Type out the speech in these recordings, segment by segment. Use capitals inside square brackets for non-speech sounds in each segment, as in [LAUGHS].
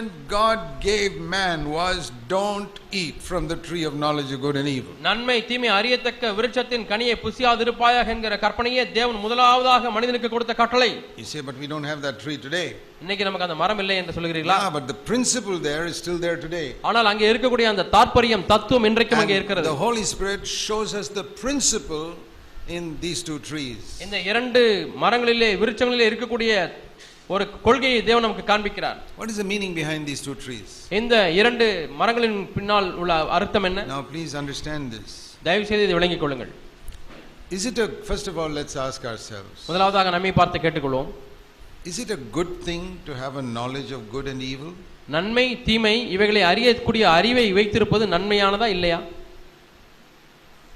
commandment God gave man was don't eat from the tree of knowledge of good and evil. நன்மை தீமை அறியத்தக்க விருட்சத்தின் கனியை புசியாதிருப்பாயாக என்கிற கற்பனையே தேவன் முதலாவதாக மனிதனுக்கு கொடுத்த கட்டளை You say, but we don't have that tree today. இன்னைக்கு நமக்கு அந்த மரம் இல்லை என்று சொல்கிறீர்களா Yeah, but the principle there is still there today. ஆனால் அங்கே இருக்கக்கூடிய அந்த தாற்பயம் தத்துவம் இன்றைக்கும் அங்கே And இருக்கிறது the Holy Spirit shows us the principle in these two trees. இந்த இரண்டு மரங்களிலே விருட்சங்களிலே இருக்கக்கூடிய ஒரு கொள்கையை தேவன் நமக்கு காண்பிக்கிறார் What is the meaning behind these two trees? இந்த இரண்டு மரங்களின் பின்னால் உள்ள அர்த்தம் என்ன Now, please understand this. தயவு செய்து இதை விளங்கிக் கொள்ளுங்கள் Is it a, first of all, let's ask ourselves, முதலாவதாக நம்மை பார்த்து கேட்டுக்கொள்வோம் is it a good thing to have a knowledge of good and evil? நன்மை தீமை இவைகளை அறியக்கூடிய அறிவை வைத்திருப்பது நன்மையானதா இல்லையா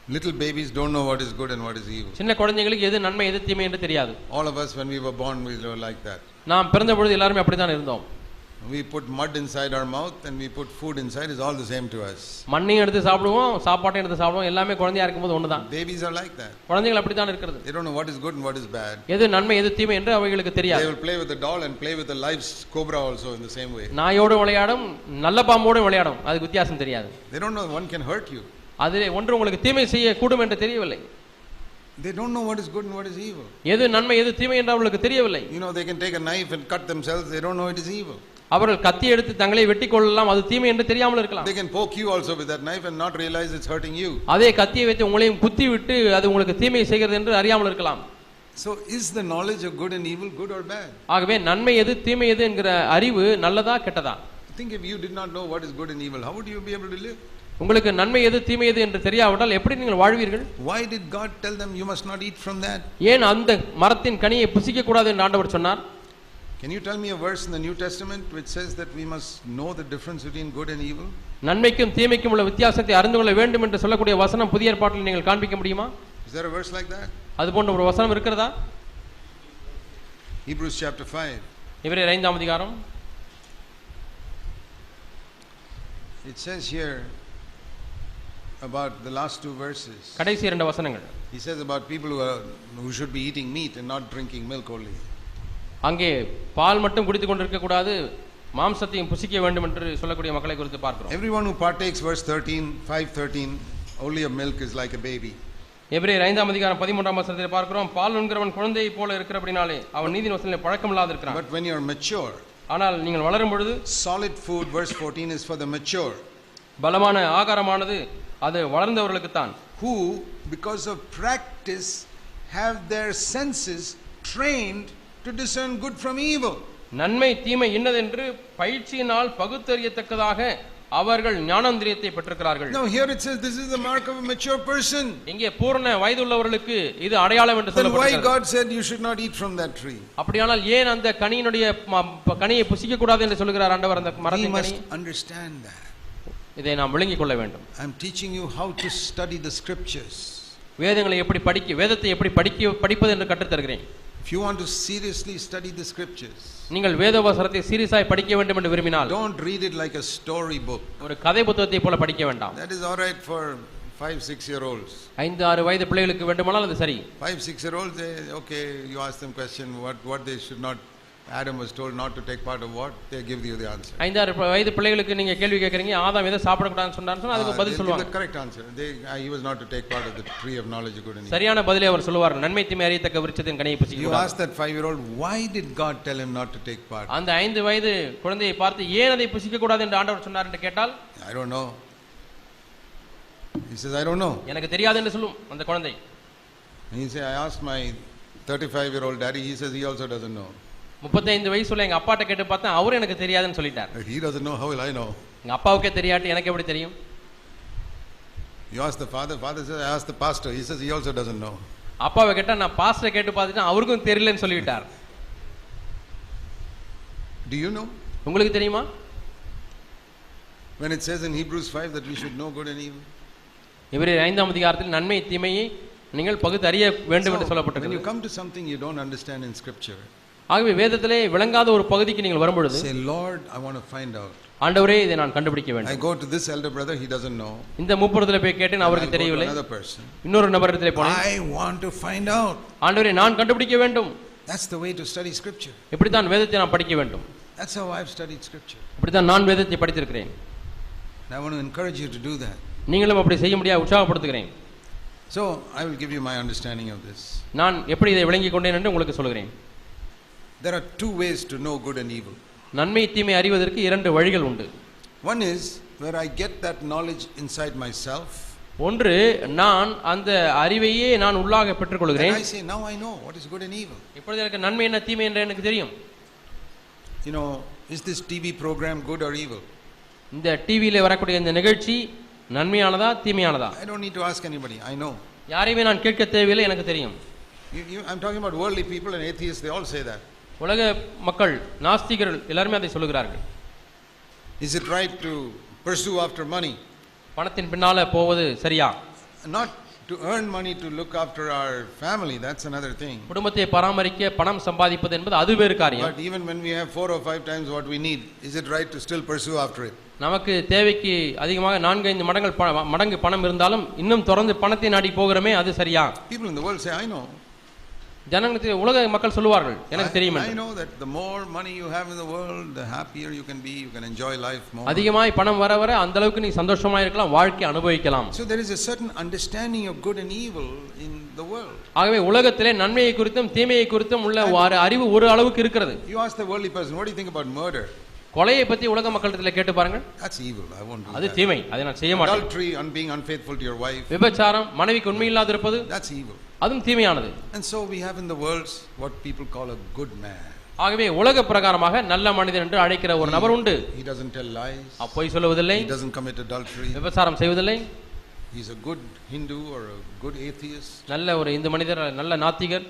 Little babies don't know what is good and what is evil. சின்ன குழந்தைங்களுக்கு எது நன்மை எது தீமை என்று தெரியாது All of us, when we were born, we were like that. நாம் பிறந்த பொழுது எல்லாருமே அப்படித்தான் இருந்தோம் We put mud inside our mouth and we put food inside, it's all the same to us. மண்ணையும் எடுத்து சாப்பிடுவோம் சாப்பாட்டையும் எடுத்து சாப்பிடுவோம் எல்லாமே குழந்தையா இருக்கும்போது ஒண்ணுதான் Babies are like that. குழந்தைகள் அப்படித்தான் இருக்கிறது They don't know what is good and what is bad. எது நன்மை எது தீமை என்று அவைகளுக்கு They தெரியாது will play with the doll and play with the live cobra also in the same way. நாயோடு விளையாடும் நல்ல பாம்போடு விளையாடும் அதுக்கு வித்தியாசம் தெரியாது They don't know one can hurt you. அதிலே ஒன்று உங்களுக்கு தீமை செய்ய கூடும் என்று தெரியவில்லை They don't know what is good and what is evil. எது நன்மை எது தீமை என்று அவர்களுக்கு தெரியவில்லை You know, they can take a knife and cut themselves, they don't know it is evil. அவர்கள் கத்தி எடுத்து தங்களை வெட்டி கொள்ளலாம் அது தீமை என்று தெரியாமல் இருக்கலாம் They can poke you also with that knife and not realize it's hurting you. அதே கத்தியை வைத்து உங்களையும் குத்தி விட்டு அது உங்களுக்கு தீமை செய்கிறது என்று அறியாமல் இருக்கலாம் So, is the knowledge of good and evil good or bad? ஆகவே நன்மை எது தீமை எது என்கிற அறிவு நல்லதா கெட்டதா Think if you did not know what is good and evil, how would you be able to live? உங்களுக்கு நன்மை எது தீமை எது என்று தெரியாவிட்டால் எப்படி நீங்கள் வாழ்வீர்கள் Why did God tell them you must not eat from that? ஏன் அந்த மரத்தின் கனியை புசிக்க கூடாது என்று ஆண்டவர் சொன்னார் Can you tell me a verse in the New Testament which says that we must know the difference between good and evil? நன்மைக்கும் தீமைக்கும் உள்ள வித்தியாசத்தை அறிந்து கொள்ள வேண்டும் என்று சொல்லக்கூடிய வசனம் புதிய ஏற்பாட்டில் நீங்கள் காண்பிக்க முடியுமா Is there a verse like that? அது போன்ற ஒரு வசனம் இருக்கிறதா Hebrews chapter 5. இவரே ஐந்தாம் அதிகாரம் It says here about the last two verses. கடைசி இரண்டு வசனங்கள் He says about people who, are, who should be eating meat and not drinking milk only. அங்கே பால் மட்டும் குடித்துக் கொண்டிருக்க கூடாது மாம்சத்தையும் புசிக்க வேண்டும் என்று சொல்லக்கூடிய மக்களை குறித்து பார்க்கிறோம் Everyone who partakes, verse 13, 513, only of milk is like a baby. எபிரேயர் ஐந்தாம் அதிகாரம் பதிமூன்றாம் வசனத்தில் பார்க்கிறோம் பால் என்கிறவன் குழந்தையை போல இருக்கிறபடினாலே அவன் நீதி வசனில் பழக்கம் இல்லாது இருக்கிறான் But when you're mature, ஆனால் நீங்கள் வளரும் பொழுது solid food, verse 14, is for the mature, பலமான ஆகாரமானது அது வளர்ந்தவர்களுக்குத்தான் who, because of practice, have their senses trained to discern good from evil. நன்மை தீமை இன்னதென்று பயிற்சியினால் பகுத்தறியத்தக்கதாக அவர்கள் ஞானந்திரியத்தை பெற்றிருக்கிறார்கள் Now, here it says this is the mark of a mature person. இங்கே பூர்ண வயதுள்ளவர்களுக்கு இது அடையாளம் என்று Then why God said you should not eat from that tree? அப்படியானால் ஏன் அந்த கனியினுடைய கனியை புசிக்க கூடாது என்று சொல்லுகிறார் ஆண்டவர் அந்த மரத்தின் must கனி understand that. இதை நாம் விளங்கிக் கொள்ள வேண்டும் I'm teaching you how to study the scriptures. வேதங்களை எப்படி படிக்க வேதத்தை எப்படி படிக்க படிப்பது என்று கற்றுத் தருகிறேன் If you want to seriously study the scriptures, நீங்கள் வேதவசனத்தை சீரியஸாய் படிக்க வேண்டும் என்று விரும்பினால் don't read it like a story book. ஒரு கதை புத்தகத்தை போல படிக்க வேண்டாம் That is all right for five, six year olds. ஐந்து ஆறு வயது பிள்ளைகளுக்கு வேண்டுமானால் அது சரி Five, six year olds, they, okay, you ask them question what, what they should not, Adam was told not to take part of what, they give you the answer. ஐந்து ஆறு ப- வயது பிள்ளைகளுக்கு நீங்க கேள்வி கேட்கறீங்க ஆதாம் எதை சாப்பிடக்கூடாதுன்னு சொன்னான்னு சொன்னா Ah, அதுக்கு பதில் சொல்லுவாங்க ah, he was not to take part of the tree of knowledge of good and evil. சரியான பதிலை அவர் சொல்லுவார் நன்மை தீமை அறியத்தக்க விருட்சத்தின் கனியை You கூடாது. ask that five year old, why did God tell him not to take part? அந்த ஐந்து வயது குழந்தையை பார்த்து ஏன் அதை புசிக்க கூடாது என்று ஆண்டவர் சொன்னார் என்று கேட்டால் don't know. He says, I don't know. எனக்கு தெரியாது என்று சொல்லும் அந்த குழந்தை he said, I asked my 35 year old daddy, he says he also doesn't know. முப்பத்தைந்து வயசுல எங்க அப்பாட்ட கேட்டு பார்த்தேன் அவரும் எனக்கு தெரியாதுன்னு சொல்லிட்டார் He doesn't know, how will I know? எங்க அப்பாவுக்கே தெரியாட்டி எனக்கு எப்படி தெரியும் You ask the father, father says, I asked the pastor, he says he also doesn't know. அப்பாவை கேட்டா நான் பாஸ்டரை கேட்டு பார்த்துட்டேன் அவருக்கும் தெரியலன்னு சொல்லிவிட்டார் Do you know? உங்களுக்கு தெரியுமா When it says in Hebrews 5 that we should know good and evil. இவரே ஐந்தாம் அதிகாரத்தில் நன்மை தீமையை நீங்கள் பகுத்தறிய வேண்டும் என்று So, when you சொல்லப்பட்டிருக்கிறது come to something you don't understand in scripture, ஆகவே வேதத்திலே விளங்காத ஒரு பகுதிக்கு நீங்கள் வரும்பொழுது say, Lord, I want to find out. ஆண்டவரே இதை நான் கண்டுபிடிக்க I வேண்டும் go to this elder brother, he doesn't know. இந்த முப்புறத்துல போய் கேட்டேன் I அவருக்கு தெரியவில்லை another person. இன்னொரு நபரிடத்திலே போனேன் I want to find out. ஆண்டவரே நான் கண்டுபிடிக்க வேண்டும் That's the way to study scripture. இப்படித்தான் வேதத்தை நான் படிக்க வேண்டும் That's how I've studied scripture. இப்படித்தான் நான் வேதத்தை படித்திருக்கிறேன் And I want to encourage you to do that. நீங்களும் அப்படி செய்ய முடியாது உற்சாகப்படுத்துகிறேன் So I will give you my understanding of this. நான் எப்படி இதை விளங்கிக் கொண்டேன் என்று உங்களுக்கு சொல்கிறேன் There are two ways to know good and evil. நன்மை தீமை அறிவதற்கு இரண்டு வழிகள் உண்டு One is where I get that knowledge inside myself. ஒன்று நான் அந்த அறிவையே நான் உள்ளாக And பெற்றுக்கொள்கிறேன் I say, now I know what is good and evil. இப்பொழுது எனக்கு நன்மை என்ன தீமை என்று எனக்கு தெரியும் You know, is this TV program good or evil? இந்த டிவியில் வரக்கூடிய இந்த நிகழ்ச்சி நன்மையானதா தீமையானதா I don't need to ask anybody. I know. யாரையுமே நான் கேட்க தேவையில்லை எனக்கு தெரியும் You, you, I'm talking about worldly people and atheists, they all say that. உலக மக்கள் நாஸ்திகர்கள் எல்லாருமே அதை சொல்லுகிறார்கள் Is it right to pursue after money? பணத்தின் பின்னால போவது சரியா Not to earn money to look after our family, that's another thing. குடும்பத்தை பராமரிக்க பணம் சம்பாதிப்பது என்பது அது வேறு காரியம் But even when we have four or five times what we need, is it right to still pursue after it? நமக்கு தேவைக்கு அதிகமாக நான்கு ஐந்து மடங்கள் மடங்கு பணம் இருந்தாலும் இன்னும் தொடர்ந்து பணத்தை நாடி போகிறோமே அது சரியா People in the world say, I know. ஜனங்களுக்கு உலக மக்கள் சொல்லுவார்கள் எனக்கு தெரியும் I, I என்று. know that the more money you have in the world, the happier you can be, you can enjoy life more. அதிகமாய் பணம் வர வர அந்த அளவுக்கு நீ சந்தோஷமா இருக்கலாம் வாழ்க்கை அனுபவிக்கலாம் So there is a certain understanding of good and evil in the world. ஆகவே உலகத்திலே நன்மையை குறித்தும் தீமையை குறித்தும் உள்ள அறிவு ஒரு அளவுக்கு இருக்கிறது You ask the worldly person, what do you think about murder? கொலையை பத்தி உலக மக்களிடத்தில் கேட்டு பாருங்க That's evil. I won't do அது that. தீமை அதை நான் செய்ய மாட்டேன் Adultery, on being unfaithful to your wife, விபச்சாரம் மனைவிக்கு உண்மை இல்லாதிருப்பது that's evil. அதுவும் தீமையானது And so we have in the world what people call a good man. ஆகவே உலக பிரகாரமாக நல்ல மனிதன் என்று அழைக்கிற ஒரு நபர் உண்டு He doesn't tell lies. அவ் பொய் சொல்லுவதில்லை He doesn't commit adultery. விபச்சாரம் செய்வதில்லை He's a good Hindu or a good atheist. நல்ல ஒரு இந்து மனிதர் நல்ல நாத்திகர்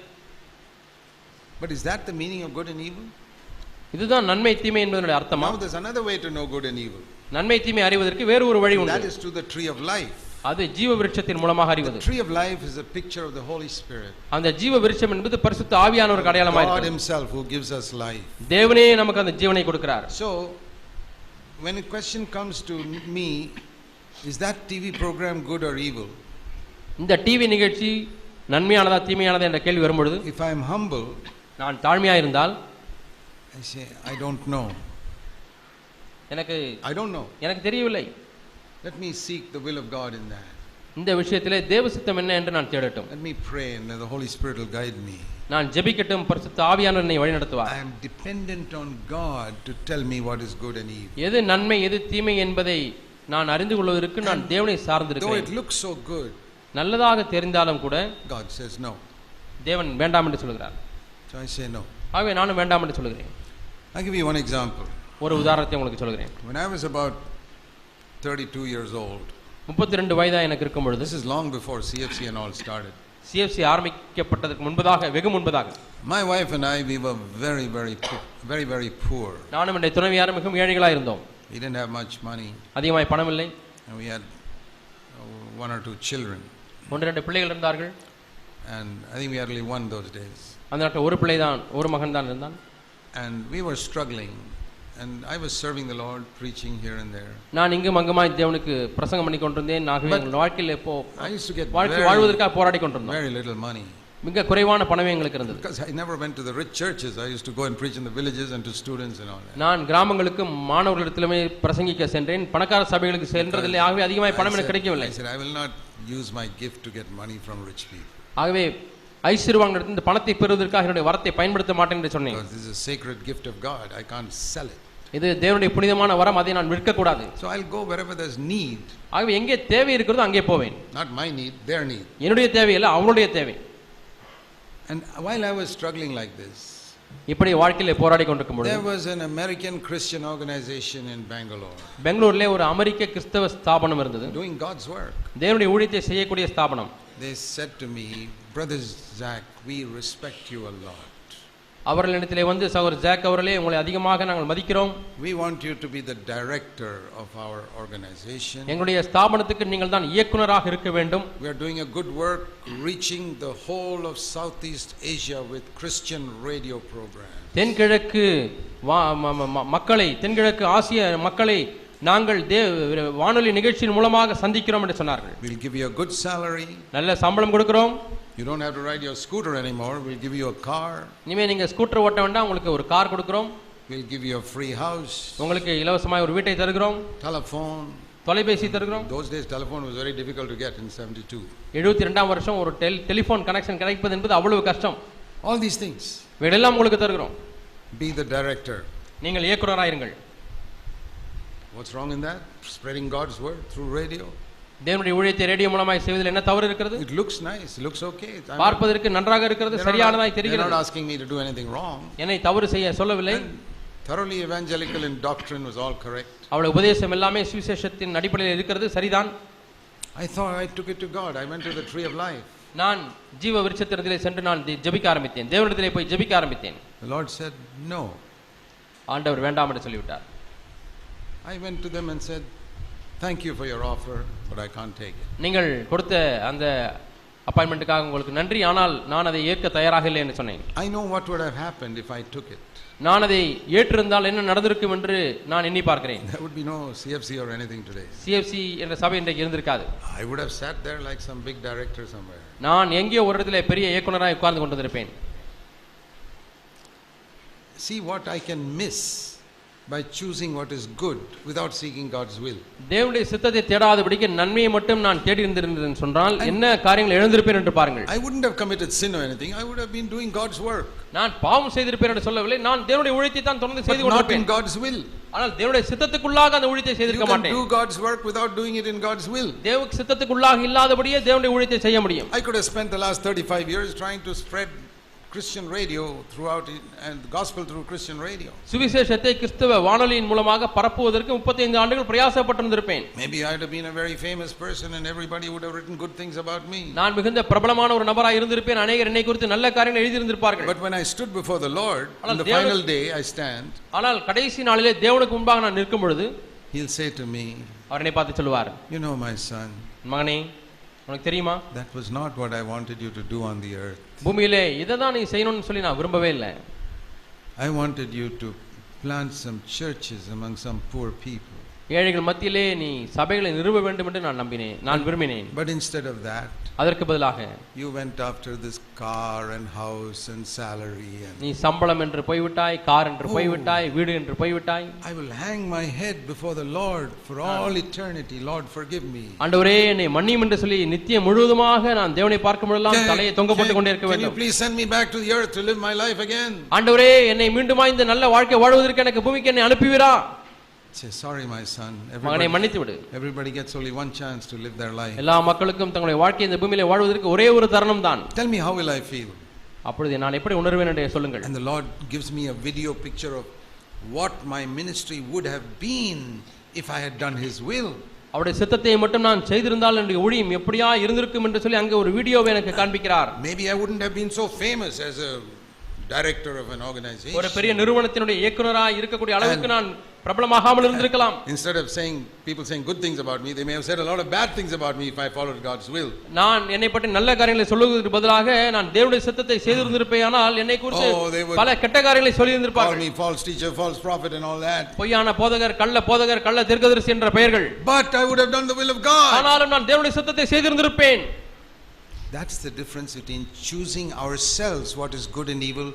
But is that the meaning of good and evil? இதுதான் நன்மை தீமை என்பதனுடைய அர்த்தமா Now there's another way to know good and evil. நன்மை தீமை அறிவதற்கு வேறு ஒரு வழி And that உண்டு is through the tree of life. அது ஜீவ விருட்சத்தின் மூலமாக அறிவது tree of life is a picture of the Holy Spirit. அந்த ஜீவ விருட்சம் என்பது பரிசுத்த ஆவியானவருக்கு அடையாளமாக God இருக்கிறது Himself who gives us life. தேவனே நமக்கு அந்த ஜீவனை கொடுக்கிறார் So, when a question comes to me, is that TV program good or evil? இந்த டிவி நிகழ்ச்சி நன்மையானதா தீமையானதா என்ற கேள்வி வரும்பொழுது If I am humble, நான் தாழ்மையாக இருந்தால் I say, I don't know. எனக்கு I don't know. எனக்கு தெரியவில்லை Let me seek the will of God in that. இந்த விஷயத்திலே தேவ சித்தம் என்ன என்று நான் தேடட்டும் Let me pray and the Holy Spirit will guide me. நான் ஜெபிக்கட்டும் பரிசுத்த ஆவியானவர் என்னை வழிநடத்துவார் I am dependent on God to tell me what is good and evil. எது நன்மை எது தீமை என்பதை நான் அறிந்து கொள்வதற்கு நான் தேவனை Though சார்ந்திருக்கிறேன் it looks so good, நல்லதாக தெரிந்தாலும் கூட God says no. தேவன் வேண்டாம் என்று சொல்கிறார் So I say no. ஆகவே நானும் வேண்டாம் என்று சொல்கிறேன் I'll give you one example. ஒரு உதாரணத்தை உங்களுக்கு சொல்கிறேன் When I was about 32 years old, முப்பத்தி ரெண்டு வயதா எனக்கு இருக்கும் பொழுது this is long before CFC and all started. CFC ஆரம்பிக்கப்பட்டதற்கு முன்பதாக வெகு முன்பதாக My wife and I, we were very, very, poor, very, very poor. நானும் என்னுடைய துணைவியாரும் மிகவும் ஏழைகளாக இருந்தோம் We didn't have much money, அதிகமாய் பணம் இல்லை and we had uh, one or two children, ஒன்று ரெண்டு பிள்ளைகள் இருந்தார்கள் and I think we had only one those days. அந்த நாட்டில் ஒரு பிள்ளை தான் ஒரு மகன் தான் இருந்தான் And we were struggling, and I was serving the Lord, preaching here and there. நான் இங்கும் அங்குமாய் தேவனுக்கு பிரசங்கம் பண்ணி கொண்டிருந்தேன் ஆகவே But- எங்கள் வாழ்க்கையில் இப்போ I used to get வாழ்க்கை very, வாழ்வதற்காக போராடி கொண்டிருந்தோம் very little money. மிக குறைவான பணமே எங்களுக்கு இருந்தது Because I never went to the rich churches. I used to go and preach in the villages and to students and all that. நான் கிராமங்களுக்கும் மாணவர்களிடத்திலுமே பிரசங்கிக்க சென்றேன் பணக்கார சபைகளுக்கு சென்றதில்லை ஆகவே அதிகமாய் பணம் I எனக்கு said, கிடைக்கவில்லை I said, I will not use my gift to get money from rich people. ஆகவே ஐஸ்வர்வாங்கிட்ட இந்த பணத்தை பெறுவதற்காக என்னுடைய வரத்தை பயன்படுத்த மாட்டேன் என்று சொன்னேன் this is a sacred gift of God. I can't sell it. இது தேவனுடைய புனிதமான வரம் அதை நான் விற்கக்கூடாது So I'll go wherever there's need. ஆகவே எங்கே தேவை இருக்கிறதோ அங்கே போவேன் Not my need, their need. என்னுடைய தேவையில்லை அவனுடைய தேவை And while I was struggling like this, இப்படி வாழ்க்கையில போராடி கொண்டிருக்கும் there பொழுது was an American Christian organization in Bangalore பெங்களூர்ல ஒரு அமெரிக்க கிறிஸ்தவ ஸ்தாபனம் இருந்தது doing God's work. தேவனுடைய ஊழியத்தை செய்யக்கூடிய ஸ்தாபனம் They said to me, Brother Zach, we respect you a lot. அவர்களிடத்திலே வந்து சகோதரர் ஜாக் அவர்களே உங்களை அதிகமாக நாங்கள் மதிக்கிறோம் We want you to be the director of our organization. எங்களுடைய ஸ்தாபனத்துக்கு நீங்கள் தான் இயக்குனராக இருக்க வேண்டும் We are doing a good work reaching the whole of Southeast Asia with Christian radio programs. தென்கிழக்கு மக்களை தென்கிழக்கு ஆசிய மக்களை நாங்கள் தே வானொலி நிகழ்ச்சியின் மூலமாக சந்திக்கிறோம் என்று சொன்னார்கள் We'll give you a good salary. நல்ல சம்பளம் கொடுக்கிறோம் You don't have to ride your scooter anymore. We'll give you a car. இனிமேல் நீங்கள் ஸ்கூட்டர் ஓட்ட வேண்டாம் உங்களுக்கு ஒரு கார் கொடுக்குறோம் we'll give you a free house, உங்களுக்கு இலவசமாய் ஒரு வீட்டை தருகிறோம் telephone. தொலைபேசி தருகிறோம் Those days, telephone was very difficult to get in 72. எழுபத்தி ரெண்டாம் வருஷம் ஒரு டெல் டெலிஃபோன் கனெக்ஷன் கிடைப்பது என்பது அவ்வளவு கஷ்டம் All these things. இவையெல்லாம் உங்களுக்கு தருகிறோம் Be the director. நீங்கள் இயக்குனராயிருங்கள் What's wrong in that? Spreading God's word through radio. தேவனுடைய ஊழியத்தை ரேடியோ மூலமாய் செய்வதில் என்ன தவறு இருக்கிறது it looks okay. I'm not- பார்ப்பதற்கு நன்றாக இருக்கிறது சரியானதாய் தெரிகிறது asking me to do anything wrong. என்னை தவறு செய்ய சொல்லவில்லை Thoroughly evangelical in doctrine was all correct. அவளுடைய உபதேசம் எல்லாமே சுவிசேஷத்தின் அடிப்படையில் இருக்கிறது சரிதான் I thought I took it to God. I went to the tree of life. நான் ஜீவ விருட்சத்தினத்திலே சென்று நான் ஜெபிக்க ஆரம்பித்தேன் தேவனிடத்திலே போய் ஜெபிக்க ஆரம்பித்தேன் The Lord said, No. ஆண்டவர் வேண்டாம் என்று சொல்லிவிட்டார் I went to them and said, Thank you for your offer, but I can't take it. நீங்கள் கொடுத்த அந்த அப்பாயின்மெண்ட்டுக்காக உங்களுக்கு நன்றி ஆனால் நான் அதை ஏற்க தயாராக இல்லை என்று சொன்னேன் I know what would have happened if I took it. நான் அதை ஏற்றிருந்தால் என்ன நடந்திருக்கும் என்று நான் எண்ணி பார்க்கிறேன் There would be no CFC or anything today. CFC என்ற சபை இன்றைக்கு இருந்திருக்காது I would have sat there like some big director somewhere. நான் எங்கேயோ ஒரு இடத்துல பெரிய இயக்குனராக உட்கார்ந்து கொண்டிருப்பேன் See what I can miss by choosing what is good without seeking God's will. தேவனுடைய சித்தத்தை தேடாதபடிக்கு நன்மையை மட்டும் நான் தேடி இருந்திருந்தேன் சொன்னால் என்ன காரியங்கள் எழுந்திருப்பேன் என்று பாருங்கள் I wouldn't have committed sin or anything. I would have been doing God's work, நான் பாவம் செய்திருப்பேன் என்று சொல்லவில்லை நான் தேவனுடைய ஊழியத்தை தான் தொடர்ந்து but செய்து not in கொண்டிருப்பேன் God's will. ஆனால் தேவனுடைய சித்தத்துக்குள்ளாக அந்த ஊழியத்தை You செய்திருக்க can மாட்டேன் do God's work without doing it in God's will. தேவ சித்தத்துக்குள்ளாக இல்லாதபடியே தேவனுடைய ஊழியத்தை செய்ய முடியும் I could have spent the last 35 years trying to spread Christian radio throughout it and the gospel through Christian radio. சுவிசேஷத்தை கிறிஸ்தவ வானொலியின் மூலமாக பரப்புவதற்கு 35 ஆண்டுகள் பிரயாசப்பட்டிருந்திருப்பேன் Maybe I'd have been a very famous person and everybody would have written good things about me. நான் மிகுந்த பிரபலமான ஒரு நபராக இருந்திருப்பேன் அநேகர் என்னை குறித்து நல்ல காரியங்கள் எழுதியிருந்திருப்பார்கள் But when I stood before the Lord, on ஆனால் the தேவன்- final day I stand, ஆனால் கடைசி நாளிலே தேவனுக்கு முன்பாக நான் நிற்கும் பொழுது He'll say to me, அவர் என்னை பார்த்து சொல்லுவார் You know, my son, மகனே உனக்கு தெரியுமா that was not what I wanted you to do on the earth. பூமியிலே இதை தான் நீ செய்யணும்னு சொல்லி நான் விரும்பவே இல்லை I wanted you to plant some churches among some poor people. ஏழைகள் மத்தியிலே நீ சபைகளை நிறுவ வேண்டும் என்று நான் நம்பினேன். நான் விரும்பினேன். But instead of that, அதற்கு பதிலாக you went after this car and house and salary and நீ சம்பளம் என்று போய்விட்டாய் கார் என்று போய்விட்டாய் வீடு என்று போய்விட்டாய். I will hang my head before the Lord for all eternity. Lord, forgive me. ஆண்டவரே என்னை மன்னியும் என்று சொல்லி நித்தியம் முழுவதுமாக நான் தேவனை பார்க்கும் பொழுதெல்லாம் தலையை தொங்க போட்டுக் கொண்டே இருக்க வேண்டும். please send me back to the earth to live my life again? ஆண்டவரே என்னை மீண்டுமா இந்த நல்ல வாழ்க்கை வாழ்வதற்கு எனக்கு பூமிக்கு என்னை அனுப்புவீரா Say, sorry, my son. மகனை Everybody, மன்னித்து விடு everybody gets only one chance to live their life. எல்லா மக்களுக்கும் தங்களுடைய வாழ்க்கை இந்த பூமியிலே வாழ்வதற்கு ஒரே ஒரு தருணம் தான் Tell me, how will I feel? அப்பொழுது நான் எப்படி உணர்வேன் என்று சொல்லுங்கள் And the Lord gives me a video picture of what my ministry would have been if I had done His will. அவருடைய சித்தத்தை மட்டும் நான் செய்திருந்தால் என்னுடைய ஊழியம் எப்படியா இருந்திருக்கும் என்று சொல்லி அங்கே ஒரு வீடியோவை எனக்கு காண்பிக்கிறார் Maybe I wouldn't have been so famous as a director of an ஒரு organization. பெரிய நிறுவனத்தினுடைய இயக்குனராக இருக்கக்கூடிய அளவுக்கு நான் பிரபலமாகாமல் இருந்திருக்கலாம் Instead of saying people saying good things about me, they may have said a lot of bad things about me if I followed God's will. நான் என்னை பற்றி நல்ல காரியங்களை சொல்லுவதற்கு பதிலாக நான் தேவனுடைய சித்தத்தை செய்திருந்திருப்பேயானால் என்னை குறித்து Oh, they would பல கெட்ட காரியங்களை Call சொல்லியிருந்திருப்பார்கள் me false teacher, false prophet, and all that. பொய்யான போதகர் கள்ள போதகர் கள்ள தீர்க்கதரிசி என்ற பெயர்கள் But I would have done the will of God. ஆனாலும் நான் தேவனுடைய சித்தத்தை செய்திருந்திருப்பேன் That's the difference between choosing ourselves what is good and evil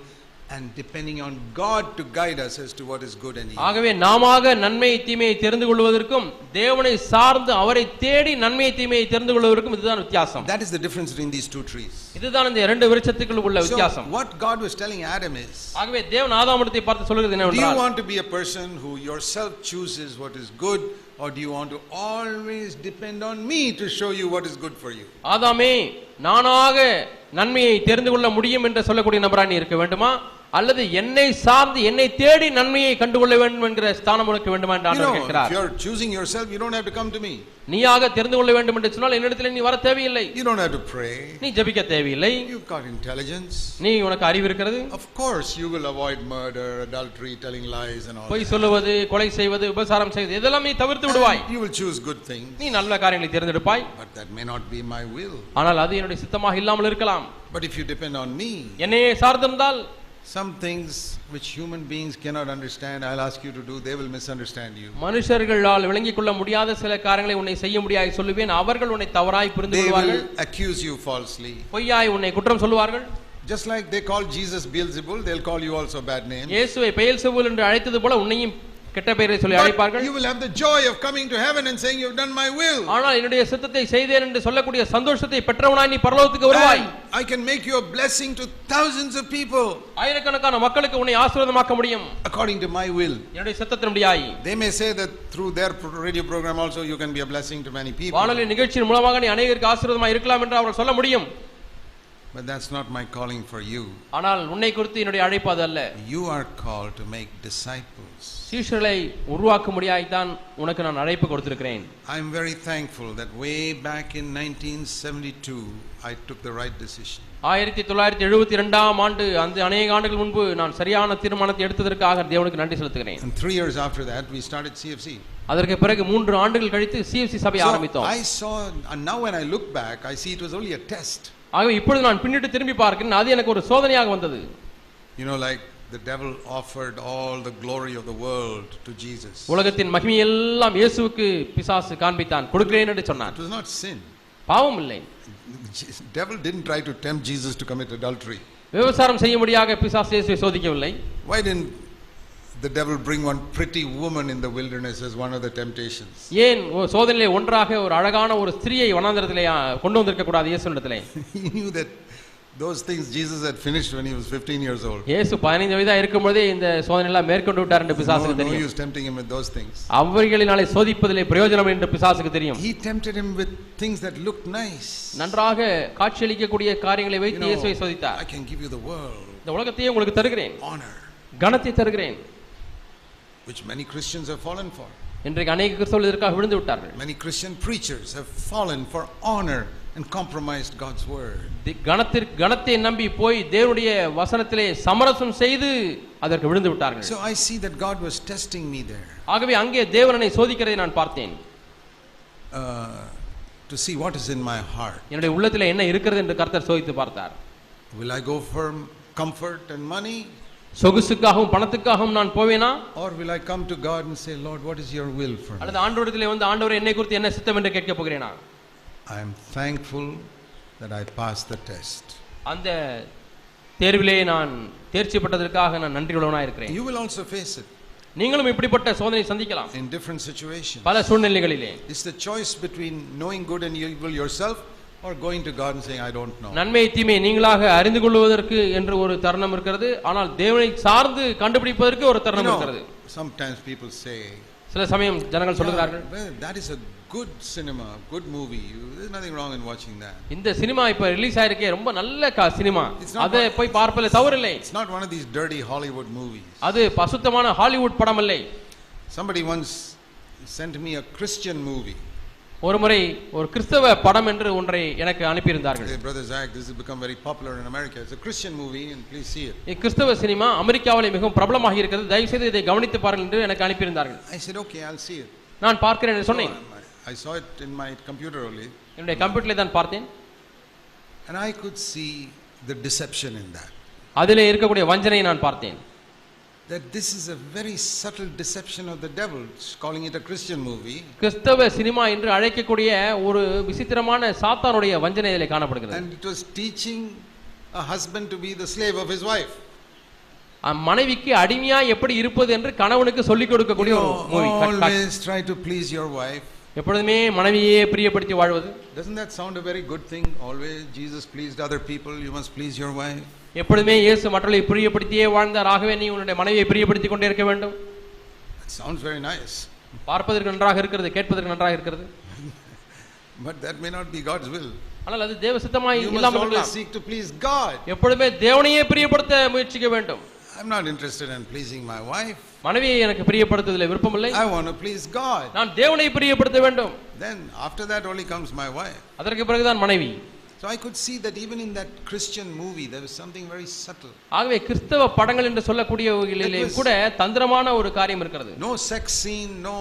and depending on God to guide us as to what is good and evil. ஆகவே நாமாக நன்மை தீமையை தெரிந்து கொள்வதற்கும் தேவனை சார்ந்து அவரை தேடி நன்மை தீமையை தெரிந்து கொள்வதற்கும் இதுதான் வித்தியாசம் That is the difference between these two trees. இதுதான் இந்த இரண்டு விருட்சத்துக்குள் உள்ள So, வித்தியாசம் what God was telling Adam is ஆகவே தேவன் ஆதாமத்தை பார்த்து சொல்கிறது Do you என்னவென்றால் want to be a person who yourself chooses what is good, or do you want to always depend on me to show you what is good for you? ஆதாமே நானாக நன்மையை தெரிந்து கொள்ள முடியும் என்று சொல்லக்கூடிய நபரா நீ இருக்க வேண்டுமா அல்லது என்னை சார்ந்து என்னை தேடி நன்மையை கண்டுகொள்ள வேண்டும் என்கிற ஸ்தானம் உனக்கு வேண்டுமா என்று You ஆண்டவர் கேட்கிறார் you're choosing yourself, you don't have to come to me. நீயாக தெரிந்து கொள்ள வேண்டும் என்று சொன்னால் என்னிடத்தில் நீ வர தேவையில்லை You don't have to pray. நீ ஜெபிக்க தேவையில்லை You've got intelligence. நீ உனக்கு அறிவு இருக்கிறது Of course, you will avoid murder, adultery, telling lies, and all பொய். சொல்லுவது கொலை செய்வது உபசாரம் செய்வது இதெல்லாம் நீ தவிர்த்து விடுவாய் you will choose good things, நீ நல்ல காரியங்களை தேர்ந்தெடுப்பாய் but that may not be my will. ஆனால் அது என்னுடைய சித்தமாக இல்லாமல் இருக்கலாம் But if you depend on me, என்னையே சார்ந்திருந்தால் some things which human beings cannot understand, I'll ask you to do, they will misunderstand you. மனுஷர்களால் விளங்கிக் கொள்ள முடியாத சில காரியங்களை உன்னை செய்ய முடியாது சொல்லுவேன் அவர்கள் உன்னை தவறாய் புரிந்து They கொள்வார்கள் will accuse you falsely. பொய்யாய் உன்னை குற்றம் சொல்லுவார்கள் Just like they call Jesus Beelzebul, they'll call you also bad names. இயேசுவை பெயல்செபூல் என்று அழைத்தது போல உன்னையும் கெட்ட பெயரை சொல்லி But அழைப்பார்கள் you will have the joy of coming to heaven and saying, You've done my will. ஆனால் என்னுடைய சித்தத்தை செய்தேன் என்று சொல்லக்கூடிய சந்தோஷத்தை பெற்றவனாய் நீ பரலோகத்துக்கு வருவாய் And I can make you a blessing to thousands of people ஆயிரக்கணக்கான மக்களுக்கு உன்னை ஆசீர்வாதமாக்க முடியும் according to my will. என்னுடைய சித்தத்தினுடையாய் They may say that through their pro- radio program also you can be a blessing to many people. வானொலி நிகழ்ச்சியின் மூலமாக நீ அநேகருக்கு ஆசீர்வாதமாக இருக்கலாம் என்று அவர்கள் சொல்ல முடியும் But that's not my calling for you. ஆனால் உன்னை குறித்து என்னுடைய அழைப்பு அது அல்ல You are called to make disciples. சீஷர்களை உருவாக்க முடியாய்த்தான் உனக்கு நான் அழைப்பு கொடுத்திருக்கிறேன் I'm very thankful that way back in 1972 I took the right decision. ஆயிரத்தி தொள்ளாயிரத்தி எழுபத்தி இரண்டாம் ஆண்டு அந்த அநேக ஆண்டுகள் முன்பு நான் சரியான தீர்மானத்தை எடுத்ததற்காக தேவனுக்கு நன்றி செலுத்துகிறேன் And three years after that, we started CFC. அதற்கு பிறகு மூன்று ஆண்டுகள் கழித்து சிஎஃப்சி So ஆரம்பித்தோம் I saw, and now when I look back, I see it was only a test. ஆகவே இப்பொழுது நான் பின்னிட்டு திரும்பி பார்க்கிறேன் அது எனக்கு ஒரு சோதனையாக வந்தது You know, like the devil offered all the glory of the world to Jesus. உலகத்தின் மகிமையெல்லாம் இயேசுவுக்கு பிசாசு காண்பித்தான் கொடுக்கிறேன் என்று சொன்னான் It was not sin. பாவம் இல்லை devil didn't try to tempt Jesus to commit adultery. விபசாரம் செய்யும்படியாக பிசாசு இயேசுவை சோதிக்கவில்லை Why didn't the devil bring one pretty woman in the wilderness as one of the temptations? ஏன் சோதனையிலே ஒன்றாக ஒரு அழகான ஒரு ஸ்திரியை வனாந்திரத்திலே கொண்டு வந்திருக்க கூடாது இயேசுனிடத்திலே he knew that those things Jesus had finished when he was 15 years old. இயேசு பதினைந்து வயதா இருக்கும்போதே இந்த சோதனை எல்லாம் மேற்கொண்டு விட்டார் என்று No, பிசாசுக்கு no தெரியும் use tempting him with those things. அவைகளினாலே சோதிப்பதிலே பிரயோஜனம் என்று பிசாசுக்கு தெரியும் He tempted him with things that looked nice. நன்றாக காட்சியளிக்கக்கூடிய காரியங்களை You வைத்து know, இயேசுவை சோதித்தார் I can give you the world, இந்த உலகத்தையே உங்களுக்கு தருகிறேன் honor, கனத்தை தருகிறேன் which many Christians have fallen for. இன்றைக்கு அநேக கிறிஸ்தவர்கள் இதற்காக விழுந்து விட்டார்கள் Many Christian preachers have fallen for honor and compromised God's word. தி- கனத்திற்கு கனத்தை நம்பி போய் தேவனுடைய வசனத்திலே சமரசம் செய்து அதற்கு விழுந்து விட்டார்கள் So I see that God was testing me there ஆகவே அங்கே தேவனனை சோதிக்கிறதை நான் பார்த்தேன் uh, to see what is in my heart. என்னுடைய உள்ளத்திலே என்ன இருக்கிறது என்று கர்த்தர் சோதித்து பார்த்தார் Will I go for comfort and money? சொகுசுக்காகவும் பணத்துக்காகவும் நான் போவேனா Or will I come to God and say, Lord, what is your will for me? அல்லது ஆண்டவரத்திலே வந்து ஆண்டவர் என்னை குறித்து என்ன சித்தம் என்று கேட்க போகிறேனா I am thankful that I passed the test. அந்த தேர்விலே நான் தேர்ச்சி பெற்றதற்காக நான் நன்றியுள்ளவனாக இருக்கிறேன் You will also face it நீங்களும் இப்படிப்பட்ட சோதனை சந்திக்கலாம் in different situations. பல சூழ்நிலைகளிலே It's the choice between knowing good and evil yourself or going to God and saying, I don't know. நன்மை தீமை நீங்களாக அறிந்து கொள்வதற்கு என்று ஒரு தருணம் இருக்கிறது ஆனால் தேவனை சார்ந்து கண்டுபிடிப்பதற்கு ஒரு You தருணம் know, இருக்கிறது sometimes people say, சில சமயம் ஜனங்கள் சொல்லுகிறார்கள் "Yeah, well, that is a good cinema, good movie. There's nothing wrong in watching that. இந்த சினிமா இப்ப ரிலீஸ் ஆயிருக்கே ரொம்ப நல்ல சினிமா அதை போய் பார்ப்பதில் தவறில்லை It's not one of these dirty Hollywood movies. அது பசுத்தமான ஹாலிவுட் படம் இல்லை Somebody once sent me a Christian movie. ஒரு முறை ஒரு கிறிஸ்தவ படம் என்று ஒன்றை எனக்கு அனுப்பியிருந்தார்கள் Brother Zach, this has become very popular in America. It's a Christian movie, and please see it. இக்கிறிஸ்தவ சினிமா அமெரிக்காவிலே மிகவும் பிரபலமாக இருக்கிறது தயவு செய்து இதை கவனித்து பாருங்கள் என்று எனக்கு அனுப்பியிருந்தார்கள் I said, okay, I'll see it. நான் பார்க்கிறேன் என்று சொன்னேன் So, I saw it in my computer only, என்னுடைய கம்ப்யூட்டரில் தான் பார்த்தேன் and I could see the deception in that. அதிலே இருக்கக்கூடிய வஞ்சனையை நான் பார்த்தேன் That this is a very subtle deception of the devil, calling it a Christian movie. கிறிஸ்தவ cinema என்று அழைக்கக்கூடிய ஒரு விசித்திரமான சாத்தானுடைய வஞ்சனை இதிலே காணப்படுகிறது And it was teaching a husband to be the slave of his wife. அம் மனைவிக்கு அடிமையா எப்படி இருப்பது என்று கணவனுக்கு சொல்லிக் கொடுக்கக்கூடிய You ஒரு know, movie always try to please your wife. எப்பொழுதுமே மனைவியே பிரியப்படுத்தி வாழ்வது Doesn't that sound a very good thing? Always Jesus pleased other people, you must please your wife. எப்பொழுதுமே இயேசு மற்றவர்களை பிரியப்படுத்தியே வாழ்ந்தார் ஆகவே நீ உன்னுடைய மனைவியை பிரியப்படுத்தி கொண்டே இருக்க வேண்டும் That sounds very nice, பார்ப்பதற்கு நன்றாக இருக்கிறது கேட்பதற்கு நன்றாக இருக்கிறது [LAUGHS] but that may not be God's will. ஆனால் அது தேவ சித்தமாய் இல்லாமல் இருக்கலாம். seek to please God. எப்பொழுதுமே தேவனையே பிரியப்படுத்த முயற்சிக்க வேண்டும் I'm not interested in pleasing my wife. மனைவியை எனக்கு பிரியப்படுத்துவதில் விருப்பமில்லை I want to please God. நான் தேவனை பிரியப்படுத்த வேண்டும் Then after that only comes my wife. அதற்கு பிறகுதான் மனைவி So I could see that even in that Christian movie, there was something very subtle. ஆகவே கிறிஸ்தவ படங்கள் என்று was- கூட தந்திரமான ஒரு காரியம் இருக்கிறது No sex scene, no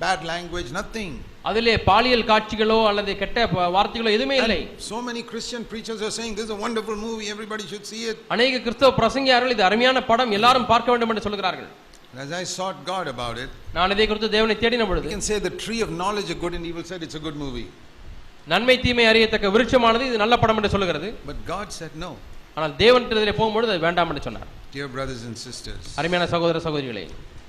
bad language, nothing. அதிலே பாலியல் காட்சிகளோ அல்லது கெட்ட வார்த்தைகளோ எதுவுமே இல்லை so many Christian preachers are saying this is a wonderful movie, everybody should see it. அநேக கிறிஸ்தவ பிரசங்கியார்கள் இது அருமையான படம் எல்லாரும் பார்க்க வேண்டும் என்று சொல்கிறார்கள் as I sought God about it, நான் இதை குறித்து தேவனை தேடின பொழுது can say the tree of knowledge of good and evil said it's a good movie. நன்மை தீமை அறியத்தக்க விருட்சமானது இது நல்ல படம் என்று சொல்லுகிறது But God said no. ஆனால் தேவனிடத்திலே போகும்பொழுது அது வேண்டாம் என்று சொன்னார் Dear brothers and sisters, அருமையான சகோதர சகோதரிகளே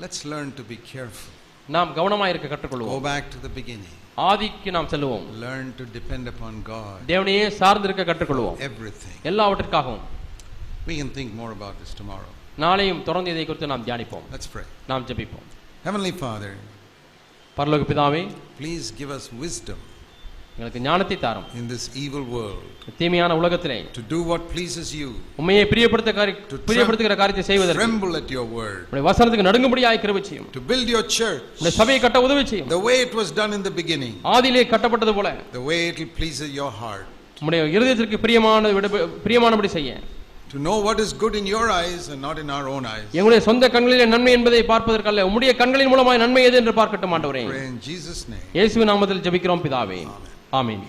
let's learn to be careful. நாம் கவனமாக இருக்க Go கற்றுக்கொள்வோம் back to the beginning. ஆதிக்கு நாம் செல்லுவோம் Learn to depend upon God. தேவனையே சார்ந்திருக்க கற்றுக்கொள்வோம் Everything. எல்லாவற்றிற்காகவும் We can think more about this tomorrow. நாளையும் தொடர்ந்து இதை குறித்து நாம் தியானிப்போம் Let's pray. நாம் ஜெபிப்போம் Heavenly Father, பரலோக பிதாவே please give us wisdom எங்களுக்கு ஞானத்தை தாரும். In this evil world. தீமையான உலகத்திலே. To do what pleases you, உண்மையை பிரியப்படுத்த காரி பிரியப்படுத்துகிற காரியத்தை செய்வதற்கு. tremble at your word, உடைய வசனத்துக்கு நடுங்கும்படியாய் கிருபை செய்யும். To build your church. உடைய சபையை கட்ட உதவி செய்யும். The way it was done in the beginning, ஆதியிலே கட்டப்பட்டது போல. The way it will please your heart, உம்முடைய இருதயத்திற்கு பிரியமான பிரியமானபடி செய்ய. To know what is good in your eyes and not in our own eyes. எங்களுடைய சொந்த கண்களிலே நன்மை என்பதை பார்ப்பதற்கல்ல. உம்முடைய கண்களின் மூலமாய் நன்மை எது என்று பார்க்கட்டும் ஆண்டவரே. In Jesus' name. இயேசுவின் நாமத்தில் ஜெபிக்கிறோம் பிதாவே. ஆமென்